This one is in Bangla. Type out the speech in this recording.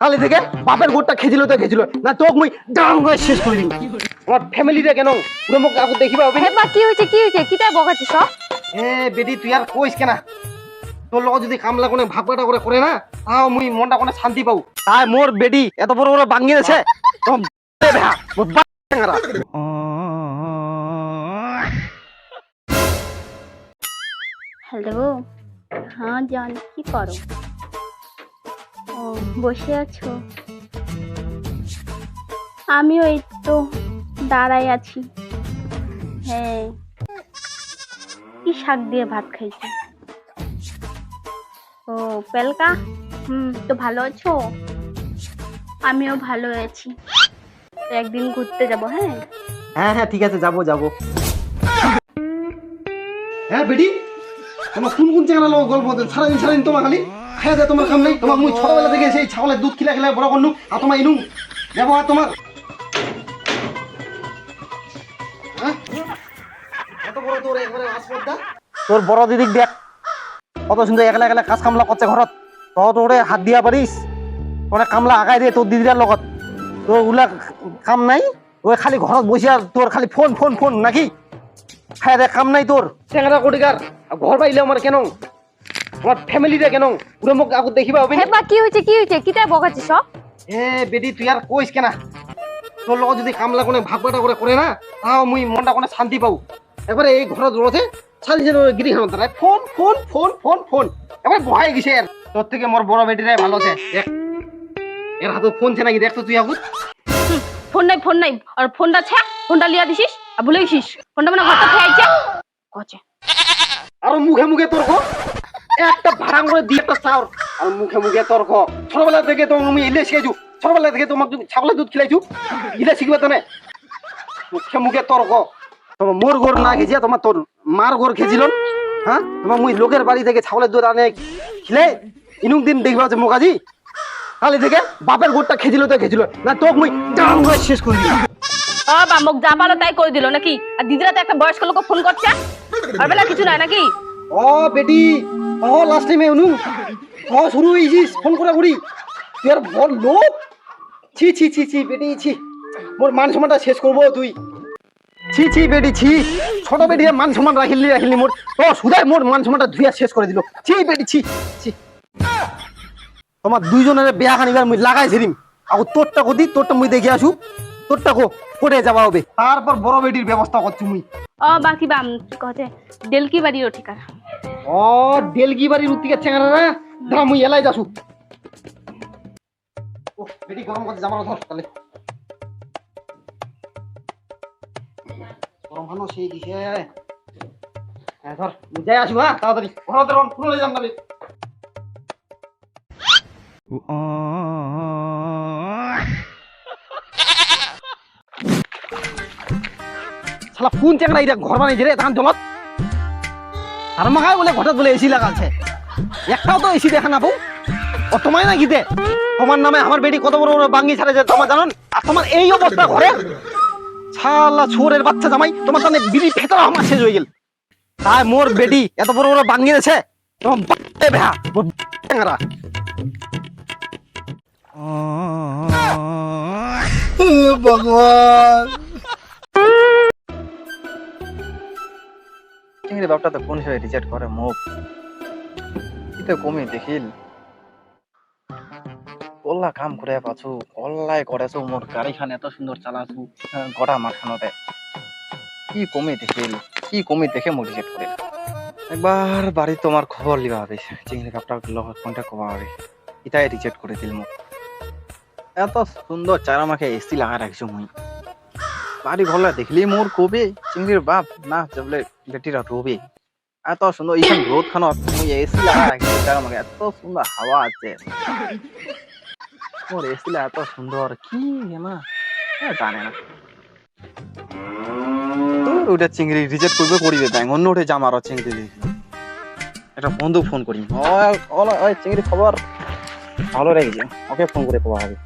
কালি থেকে বাপের গোটটা খেছিল তো খেছিল না তোক মুই ডাং করে শেষ করে দিম। আমার ফ্যামিলিটা কেন? পুরো মোক কাকু দেখিবা হবে হেবা কি হয়েছে কি হয়েছে? কিটাই বকাচ্ছিস সব? এ বেটি তুই আর কইস কেনা। তোর লগত যদি কামলা কোনে ভাগবাটা করে করে না তাও মুই মনটা কোনে শান্তি পাও তাই মোর বেটি এত বড় বড় বাঙ্গি আছে তো ভ্যা মোর বাঙ্গারা হ্যালো হ্যাঁ জান কি করো? বসে আছো? আমিও এই তো দাঁড়াই আছি। হ্যাঁ কি শাক দিয়ে ভাত খাইছি? ও, পেলকা? হুম, তো ভালো আছো? আমিও ভালো আছি। একদিন ঘুরতে যাব হ্যাঁ? হ্যাঁ হ্যাঁ ঠিক আছে, যাব যাব। হ্যাঁ বেটি? তোমার কোন কোন জায়গা লোক গল্প সারাদিন সারাদিন তোমার খালি খাই যায় তোমার কাম তোমার মুই ছোটবেলা থেকে সেই ছাগলের দুধ খিলা খিলা বড় করনু আর তোমার ইনু ব্যবহার তোমার। হ্যাঁ? তোর বড় দিদিক দেখ। কত সুন্দর একলা একলা কাজ কামলা করছে ঘরত। তত তোরে হাত দিয়া পারিস। অনেক কামলা আগাই দিয়ে তোর দিদিটার লগত। তোর ওগুলা কাম নাই। ওই খালি ঘরত বসিয়া তোর খালি ফোন ফোন ফোন, নাকি? হ্যাঁ রে কাম নাই তোর। চেংরা কোটিকার ঘর পাইলে আমার কেন? আমার ফ্যামিলিটা কেন? পুরো মোক আগত দেখিবা হবে না? কি হয়েছে কি হয়েছে কিটাই বকাচ্ছিস সব এ বেটি তুই আর কইস কেনা। তোর লগত যদি কামলা কোনে ভাগবাটা করে করে না তাও মুই মনটা কোনে শান্তি পাও একবারে এই ঘরত রয়েছে ছালি যেন গিরি খান তারা phone phone phone phone phone. একবার বহাই গেছে আর তোর থেকে মোর বড় বেটিরাই ভালো আছে। দেখ। এর হাতে ফোন ছে নাকি? দেখ তো তুই আগুত। ফোন নাই ফোন নাই। আর ফোনটা ছে ফোনটা লিয়া দিছিস? ফোনটা মানে ঘরটা কচে। আর মুখে মুখে তর্ক? একটা ভাড়া করে দিয়ে একটা আর মুখে মুখে তর্ক। ছোটবেলা থেকে তো আমি ইলে শিখাইছু ছোটবেলা থেকে তোমাকে ছাগলের দুধ খিলাইছু। ইলে শিখবে তো মুখে মুখে তর্ক। তোমার মোর না খেয়েছি তোমার তোর মার ঘর খেয়েছিল। হ্যাঁ? তোমার মুই লোকের বাড়ি থেকে ছাগলের দুধ আনে খিলে, ইনুক দিন দেখবা যে মোকাজি কালি থেকে বাপের গোটটা খেয়েছিল তো খেয়েছিল। না, তোক মুই শেষ করে ও বামক যা পারো তাই করে দিল নাকি? আর দিদিরা বয়স্ক ফোন আর কিছু নাই নাকি? বেটি টাইমে ফোন আর ছি ছি ছি ছি, বেটি, ছি। মান শেষ তুই। ছি ছি, বেটি, ছি। ছোট বেটি মান সম্মান রাখিলি রাখিলি মোর। ও সুদাই মোর মান সম্মানটা ধুইয়া শেষ করে দিল। ছি, বেটি, ছি ছি। তোমার দুইজনের বেয়া খানিবার মুই লাগাই ছিলিম আকৌ তোরটা কদি তোরটা মুই দেখে আসু। তোরটা কো করে যাওয়া হবে তারপর বড় বেটির ব্যবস্থা করছি মুই ও বাকি বাম কি কছে ডেলকি বাড়ির ঠিকানা ও ডেলগি বাড়ির উত্তিকে চেঙ্গারা না দাঁড়া মুই এলাই যাসু ও বেটি গরম করতে জামানো ধর তাহলে গরম হানো সেই দিছে হ্যাঁ ধর মুই যাই আসু হ্যাঁ তাড়াতাড়ি ঘরতে রন ফুলে যাম না শালা কোন চেংড়া এটা ঘর বানাইছে রে ধান জলত আর মাখায় বলে হঠাৎ বলে এসি লাগাচ্ছে একটাও তো এসি দেখা না বউ ও তোমায় না গীতে। তোমার নামে আমার বেটি কত বড় বড় বাঙ্গি ছাড়েছে তোমার জানো না? আর তোমার এই অবস্থা ঘরে শালা ছোরের বাচ্চা জামাই তোমার সামনে বিড়ি ফেতরা আমার শেষ হয়ে গেল। তাই মোর বেটি এত বড় বড় বাঙ্গি আছে। তোমার চেংড়া চিংড়ি বাপটা তো কোন হিসেবে রিজেক্ট করে মুখ? কি তো কমে দেখিল। কল্লা কাম করে পাছু কল্লাই করেছ, মোর গাড়িখান এত সুন্দর চালাছু গড়া মাঠানোতে কি কমে দেখিল, কি কমে দেখে মোক রিজেক্ট করে। একবার বাড়ি তোমার খবর লিবা হবে চিংড়ি বাপটার লগত কন্ট্যাক্ট করা হবে ইটাই রিজেক্ট করে দিল মোক এত সুন্দর চারা মাকে এসি লাগা রাখছো মুই। বাড়ি ঘরলা দেখলি মোর কবে, চিংড়ির বাপ, না যাবলে বেটিরা রবে এত সুন্দর এইখান রোদ মুই এসি লাগা এত সুন্দর হাওয়া আছে মোর এসি এত সুন্দর কি না জানে না ওটা চিংড়ি রিজেক্ট করবে করিবে ব্যাং অন্য ওঠে জামার চিংড়ি একটা বন্ধু ফোন করি ওই চিংড়ি খবর ভালো রেখেছে ওকে ফোন করে পাওয়া হবে